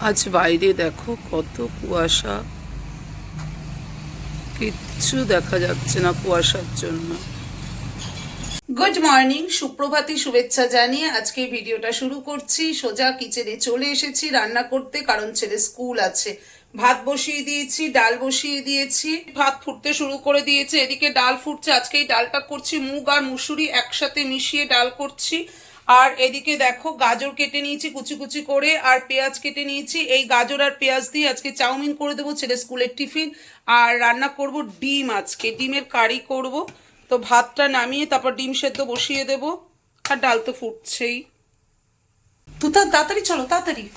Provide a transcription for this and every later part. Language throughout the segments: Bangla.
আজ বাইরে দেখো কত কুয়াশা। কিচ্ছু দেখা যাচ্ছে না কুয়াশার জন্য। গুড মর্নিং সুপ্রভাতী শুভেচ্ছা জানিয়ে আজকে ভিডিওটা শুরু করছি। সোজা কিচেনে চলে এসেছি, রান্না করতে, কারণ ছেলে স্কুল আছে। ভাত বসিয়ে দিয়েছি, ডাল বসিয়ে দিয়েছি। ভাত ফুটতে শুরু করে দিয়েছে, এদিকে ডাল ফুটছে, আজকে এই ডালটা করছি মুগ আর মুসুরি একসাথে মিশিয়ে ডাল করছি। আর এদিকে দেখো, গাজর কেটে নিয়েছি কুচি কুচি করে, আর পেঁয়াজ কেটে নিয়েছি। এই গাজর আর পেঁয়াজ দিয়ে আজকে চাউমিন করে দেবো, ছেলে স্কুলের টিফিন। আর রান্না করব ডিম আজকে। ডিমের কারি করব। তো ভাতটা নামিয়ে তারপর ডিম সেদ্ধ বসিয়ে দেব। আর ডাল তো ফুটছেই। তো তাড়াতাড়ি চলো, তাড়াতাড়ি।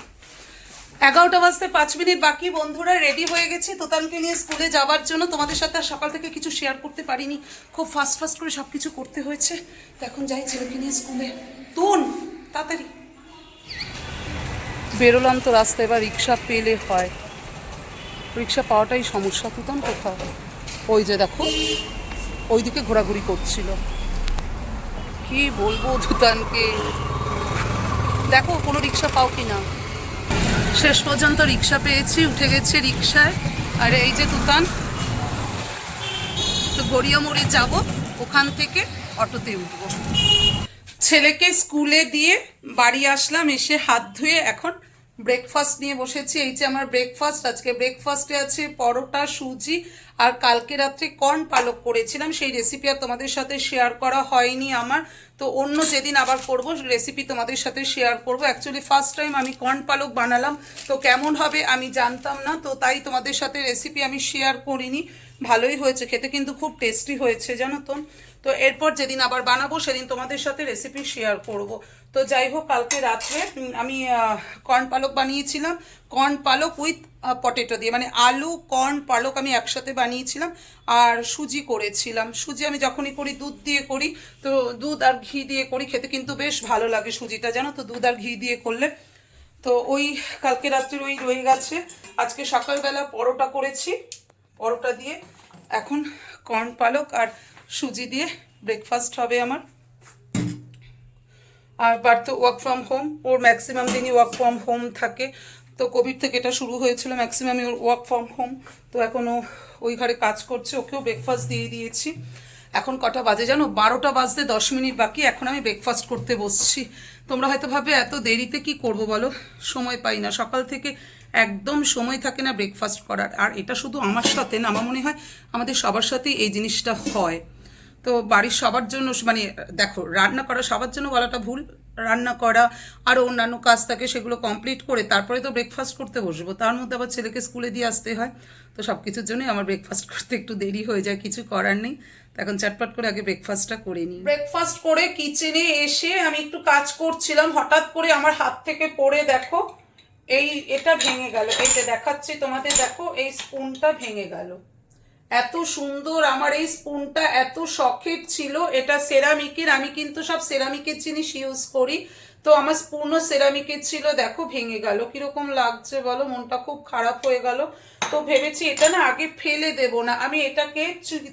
এগারোটা বাজতে পাঁচ মিনিট বাকি, বন্ধুরা রেডি হয়ে গেছে। তোতানকে নিয়ে স্কুলে যাওয়ার জন্য তোমাদের সাথে আর সকাল থেকে কিছু শেয়ার করতে পারিনি। খুব ফাস্ট ফাস্ট করে সব কিছু করতে হয়েছে। এখন যাই ছেলেকে নিয়ে স্কুলে। তুন তাড়াতাড়ি। বেরোলাম তো রাস্তায়, এবার রিক্সা পেলে হয়। রিক্সা পাওয়াটাই সমস্যা তুতান কোথাও? ওই যে দেখো, ওইদিকে ঘোরাঘুরি করছিল। কি বলব তুতানকে দেখো, কোনো রিক্সা পাও কি না? শেষ পর্যন্ত রিক্সা পেয়েছি, উঠে গেছে রিক্সায়। আর, এই যে তুতান তো গড়িয়ামড়ি যাব, ওখান থেকে অটোতে উঠবো। ছেলেকে স্কুলে দিয়ে বাড়ি আসলাম, এসে হাত ধুয়ে এখন ব্রেকফাস্ট নিয়ে বসেছি। এই যে আমার ব্রেকফাস্ট আজকে ব্রেকফাস্টে আছে পরোটা, সুজি আর কালকে রাত্রে কর্ন পালক করেছিলাম। সেই রেসিপি আর তোমাদের সাথে শেয়ার করা হয়নি আমার। তো অন্য যেদিন আবার করব রেসিপি তোমাদের সাথে শেয়ার করব। অ্যাকচুয়ালি ফার্স্ট টাইম আমি কর্ন পালক বানালাম। তো কেমন হবে আমি জানতাম না। তো তাই তোমাদের সাথে রেসিপি আমি শেয়ার করিনি। ভালোই হয়েছে, খেতে কিন্তু খুব টেস্টি হয়েছে, জানো তো। তো এরপর যেদিন আবার বানাবো, সেদিন তোমাদের সাথে রেসিপি শেয়ার করব। তো যাই হোক, কালকে রাত্রে আমি কর্ন পালক বানিয়েছিলাম। কর্ন পালক উইথ পটেটো দিয়ে। মানে আলু কর্ন পালক আমি একসাথে বানিয়েছিলাম আর সুজি করেছিলাম। সুজি আমি যখনই করি, দুধ দিয়ে করি, তো দুধ আর ঘি দিয়ে করি, খেতে কিন্তু বেশ ভালো লাগে সুজিটা, জানো তো? দুধ আর ঘি দিয়ে করলে। তো ওই কালকে রাত্রির ওই রয়ে গেছে। আজকে সকালবেলা পরোটা করেছি, পরোটা দিয়ে। এখন কর্ন পালক আর সুজি দিয়ে ব্রেকফাস্ট হবে আমার। আর বার তো work from home or maximum দিনই ওয়ার্ক ফ্রম হোম থাকে। তো কোভিড থেকে এটা শুরু হয়েছিল ম্যাক্সিমামই ওর ওয়ার্ক ফ্রম হোম তো এখনও ওই ঘরে কাজ করছে, ওকেও ব্রেকফাস্ট দিয়ে দিয়েছি। এখন কটা বাজে জানো? বারোটা বাজতে দশ মিনিট বাকি, এখন আমি ব্রেকফাস্ট করতে বসছি। তোমরা হয়তো ভাবে, এত দেরিতে কি করব বলো? সময় পাই না। সকাল থেকে একদম সময় থাকে না ব্রেকফাস্ট করার। আর এটা শুধু আমার সাথে না, আমার মনে হয় আমাদের সবার সাথেই এই জিনিসটা হয়। তো বাড়ির সবার জন্য মানে দেখো, রান্না করা সবার জন্য বলাটা ভুল। রান্না করা আরও অন্যান্য কাজ থাকে, সেগুলো কমপ্লিট করে তারপরে তো ব্রেকফাস্ট করতে বসবো। তার মধ্যে আবার ছেলেকে স্কুলে দিয়ে আসতে হয়। তো সব কিছুর জন্যই আমার ব্রেকফাস্ট করতে একটু দেরি হয়ে যায়, কিছু করার নেই। এখন চটপট করে আগে ব্রেকফাস্টটা করে নিই। ব্রেকফাস্ট করে কিচেনে এসে আমি একটু কাজ করছিলাম। হঠাৎ করে আমার হাত থেকে পড়ে, দেখো, এই এটা ভেঙে গেল। এইটা দেখাচ্ছি তোমাদের, দেখো, এই স্পুনটা ভেঙে গেল। এত সুন্দর, আমার এই স্পুনটা এত শখের ছিল, এটা সেরামিকের, আমি কিন্তু সব সেরামিকের জিনিস ইউজ করি। তো আমার স্পুনও সেরামিকের ছিল, দেখো ভেঙে গেল, কীরকম লাগছে বলো, মনটা খুব খারাপ হয়ে গেল। তো ভেবেছি এটা না আগে ফেলে দেব না, আমি এটাকে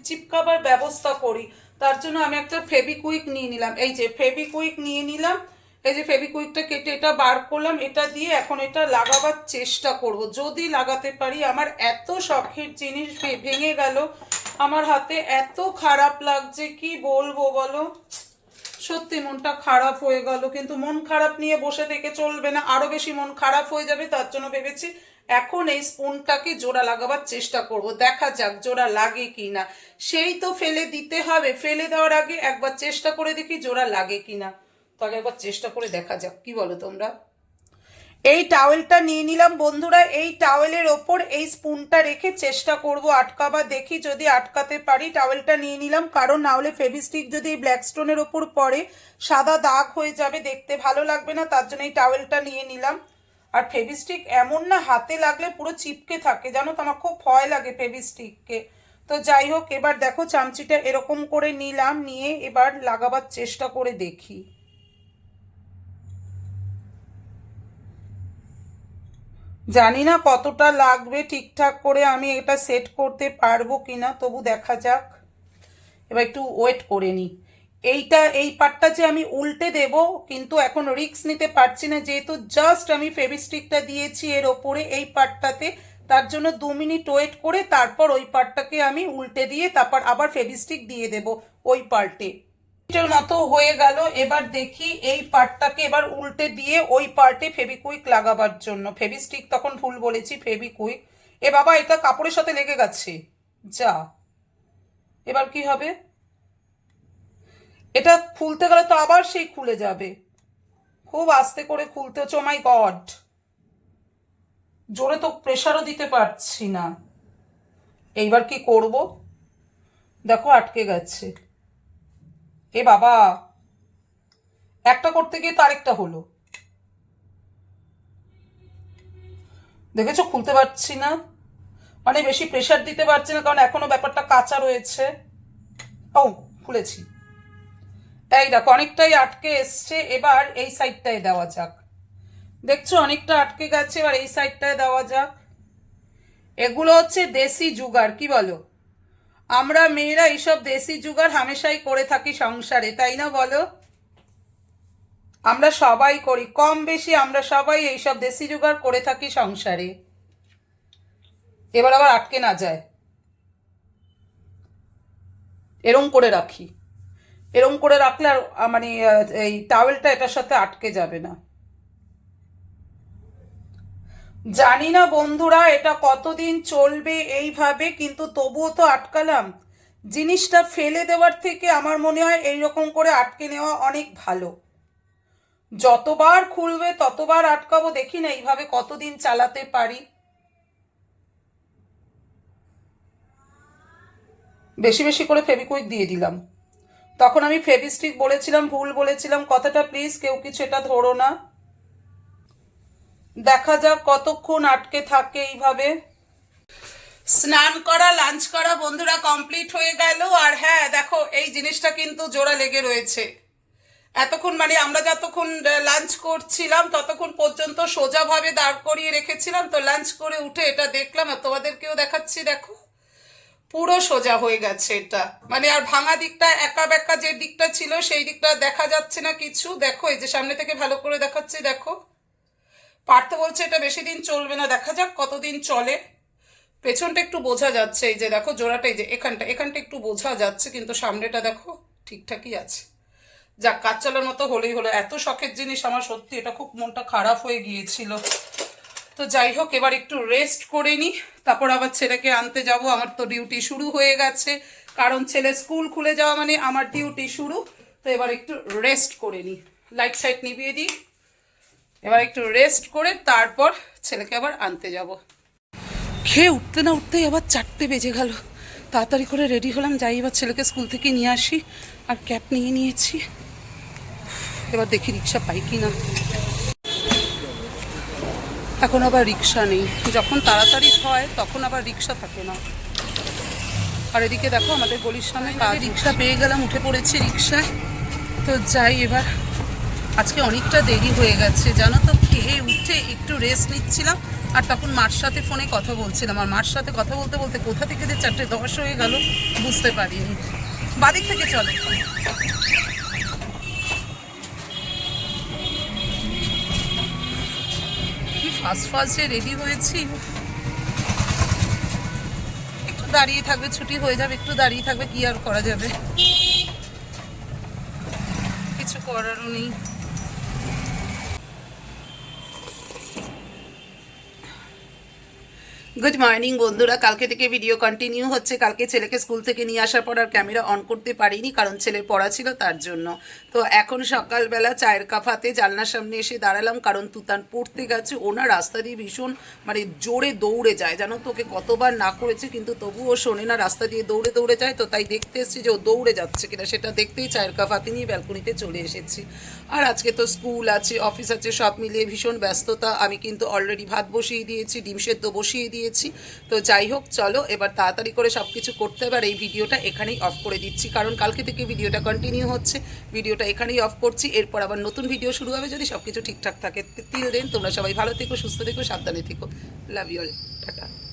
চিপকাবার ব্যবস্থা করি। তার জন্য আমি একটা ফেবিকুইক নিয়ে নিলাম, এই যে ফেবিকুইক নিয়ে নিলাম এই যে ফেবিকুইকটা কেটে এটা বার করলাম, এটা দিয়ে এখন এটা লাগাবার চেষ্টা করব। যদি লাগাতে পারি, আমার এত শখের জিনিস ভেঙে গেল, আমার হাতে এত খারাপ লাগছে, কি বলব বলো? সত্যি মনটা খারাপ হয়ে গেল, কিন্তু মন খারাপ নিয়ে বসে থেকে চলবে না, আরও বেশি মন খারাপ হয়ে যাবে, তার জন্য ভেবেছি এখন এই স্পুনটাকে জোড়া লাগাবার চেষ্টা করব। দেখা যাক জোড়া লাগে কি না সেই তো ফেলে দিতে হবে, ফেলে দেওয়ার আগে একবার চেষ্টা করে দেখি জোড়া লাগে কি না তো আগে একবার চেষ্টা করে দেখা যাক, কি বলো তোমরা? এই টাওয়েলটা নিয়ে নিলাম বন্ধুরা, এই টাওয়েলের ওপর এই স্পুনটা রেখে চেষ্টা করব আটকাবার, দেখি যদি আটকাতে পারি টাওয়েলটা নিয়ে নিলাম, কারণ না হলে ফেভিস্টিক যদি এই ব্ল্যাক স্টোনের ওপর পড়ে, সাদা দাগ হয়ে যাবে, দেখতে ভালো লাগবে না, তার জন্য এই টাওয়েলটা নিয়ে নিলাম। আর ফেভিস্টিক এমন না, হাতে লাগলে পুরো চিপকে থাকে, জানো তো আমার খুব ভয় লাগে ফেভিস্টিককে। তো যাই হোক, এবার দেখো চামচিটা এরকম করে নিলাম, নিয়ে এবার লাগাবার চেষ্টা করে দেখি। জানি না কতটা লাগবে ঠিকঠাক করে আমি এটা সেট করতে পারব কি না তবু দেখা যাক। এবার একটু ওয়েট করে নিই এইটা, এই পার্টটা যে আমি উল্টে দেব, কিন্তু এখন রিস্ক নিতে পারছি না, যেহেতু জাস্ট আমি ফেভিস্টিকটা দিয়েছি এর ওপরে এই পার্টটাতে তার জন্য দু মিনিট ওয়েট করে তারপর ওই পার্টটাকে আমি উল্টে দিয়ে তারপর আবার ফেভিস্টিক দিয়ে দেব ওই পার্টে এটার মতো হয়ে গেল। এবার দেখি এই পার্টটাকে এবার উল্টে দিয়ে ওই পার্টে ফেভিকুইক লাগাবার জন্য। ফেভিস্টিক তখন ভুল বলেছি, ফেভিকুইক। এ বাবা, এটা কাপড়ের সাথে লেগে গেছে। যা। এবার কি হবে? এটা খুলতে গেলে তো আবার সেই খুলে যাবে। খুব আস্তে করে খুলতে হচ্ছে মাই গড জোরে তো প্রেশারও দিতে পারছি না। এইবার কি করব? দেখো, আটকে গেছে। এ বাবা, একটা করতে গিয়ে তো আরেকটা হলো। দেখেছ, খুলতে পারছি না। মানে বেশি প্রেশার দিতে পারছি না, কারণ এখনও ব্যাপারটা কাঁচা রয়েছে। ও, খুলেছি। এই দেখো, অনেকটাই আটকে এসছে, এবার এই সাইডটায় দেওয়া যাক। দেখছ, অনেকটা আটকে গেছে, এবার এই সাইডটায় দেওয়া যাক। এগুলো হচ্ছে দেশি জুগার কি বলো? আমরা মেয়েরা এইসব দেশি জুগার হামেশাই করে থাকি সংসারে, তাই না বলো? আমরা সবাই করি, কম বেশি আমরা সবাই এইসব দেশি জুগার করে থাকি সংসারে। এবার আবার আটকে না যায়। এরম করে রাখি। এরম করে রাখলে আর মানে এই টাওয়েলটা এটার সাথে আটকে যাবে না। জানি না বন্ধুরা এটা কতদিন চলবে এইভাবে, কিন্তু তবুও তো আটকালাম। জিনিসটা ফেলে দেওয়ার থেকে আমার মনে হয় এইরকম করে আটকে নেওয়া অনেক ভালো। যতবার খুলবে ততবার আটকাবো, দেখি না এইভাবে কতদিন চালাতে পারি। বেশি বেশি করে ফেভিকুইক দিয়ে দিলাম। তখন আমি ফেভিস্টিক বলেছিলাম, ভুল বলেছিলাম, কথাটা প্লিজ কেউ কিছু এটা ধরো না। দেখা যাক কতক্ষণ আটকে থাকে এইভাবে। স্নান করা, লাঞ্চ করা বন্ধুরা কমপ্লিট হয়ে গেল। আর হ্যাঁ দেখো, এই জিনিসটা কিন্তু জোড়া লেগে রয়েছে। এতক্ষণ মানে আমরা যতক্ষণ লাঞ্চ করছিলাম, ততক্ষণ পর্যন্ত সোজাভাবে দাঁড় করিয়ে রেখেছিলাম। তো লাঞ্চ করে উঠে এটা দেখলাম আর তোমাদেরকেও দেখাচ্ছি, দেখো। পুরো সোজা হয়ে গেছে এটা। মানে আর ভাঙা দিকটা, একা বেঁকা যে দিকটা ছিল, সেই দিকটা দেখা যাচ্ছে না কিছু। দেখো, এই যে সামনে থেকে ভালো করে দেখাচ্ছি, দেখো। পার্থ বলছে, এটা বেশি দিন চলবে না, দেখা যাক কতদিন চলে। পেছনটা একটু বোঝা যাচ্ছে, এই যে দেখো জোড়াটা, এই যে এখানটা এখানটা একটু বোঝা যাচ্ছে, কিন্তু সামনেটা দেখো ঠিকঠাকই আছে। যাক, কাজ চলার মতো হলেই হলো। এত শখের জিনিস আমার সত্যি, এটা খুব মনটা খারাপ হয়ে গিয়েছিল। তো যাই হোক, এবার একটু রেস্ট করে নিই তারপর আবার ছেলেকে আনতে যাব। আমার তো ডিউটি শুরু হয়ে গেছে, কারণ ছেলে স্কুল খুলে যাওয়া মানে আমার ডিউটি শুরু। তো এবার একটু রেস্ট করে নিই লাইট সাইট নিভিয়ে দিই। এবার একটু রেস্ট করে তারপর ছেলেকে আবার আনতে যাব। খেয়ে উঠতে না উঠতেই আবার চারটে বেজে গেল। তাড়াতাড়ি করে রেডি হলাম, যাই এবার ছেলেকে স্কুল থেকে নিয়ে আসি। আর ক্যাব নিয়ে নিয়েছি। এবার দেখি রিক্সা পাই কি না এখন আবার রিক্সা নেই। যখন তাড়াতাড়ি হয়, তখন আবার রিক্সা থাকে না। আর এদিকে দেখো আমাদের গলির সামনে রিক্সা পেয়ে গেলাম, উঠে পড়েছি রিক্সায়। তো যাই এবার। আজকে অনেকটা দেরি হয়ে গেছে, জানো তো? খেয়ে উঠে একটু রেস্ট নিচ্ছিলাম, আর তখন মার সাথে ফোনে কথা বলছিলাম। আর মার সাথে কথা বলতে বলতে কোথা থেকে যে চারটে দশ হয়ে গেল, বুঝতে পারিনি। বাদিক থেকে চলে। কি ফার্স্ট ফার্স্ট রেডি হয়েছি। একটু দাঁড়িয়ে থাকবে, ছুটি হয়ে যাবে, একটু দাঁড়িয়ে থাকবে, কি আর করা যাবে? কিছু করারও নেই। গুড মর্নিং বন্ধুরা। কালকে থেকে ভিডিও কন্টিনিউ হচ্ছে। কালকে ছেলেকে স্কুল থেকে নিয়ে আসার পর আর ক্যামেরা অন করতে পারিনি, কারণ ছেলের পড়া ছিল তার জন্য। তো এখন সকালবেলা চায়ের কাপ হাতে জানলার সামনে এসে দাঁড়ালাম, কারণ তুতান পড়তে গেছে। ওনার রাস্তা দিয়ে ভীষণ মানে জোরে দৌড়ে যায়। জানো তোকে কতবার না করেছে, কিন্তু তবুও শোনে না, রাস্তা দিয়ে দৌড়ে দৌড়ে যায়। তো তাই দেখতে এসেছি যে ও দৌড়ে যাচ্ছে কিনা, সেটা দেখতেই চায়ের কাপ হাতে নিয়ে ব্যালকনিতে চলে এসেছি। আর আজকে তো স্কুল আছে অফিস আছে, সব মিলিয়ে ভীষণ ব্যস্ততা। আমি কিন্তু অলরেডি ভাত বসিয়ে দিয়েছি, ডিম সেদ্ধ বসিয়ে দিয়েছি। তো যাই হোক, চলো, এবার তাড়াতাড়ি করে সব কিছু করতে হবে। আর এই ভিডিওটা এখানেই অফ করে দিচ্ছি। কারণ কালকে থেকে ভিডিওটা কন্টিনিউ হচ্ছে। ভিডিওটা এখানেই অফ করছি। এরপর আবার নতুন ভিডিও শুরু হবে যদি সব কিছু ঠিকঠাক থাকে। তিল দিন তোমরা সবাই ভালো থেকো, সুস্থ থেকো, সাবধানে থেকো। Love you all tata.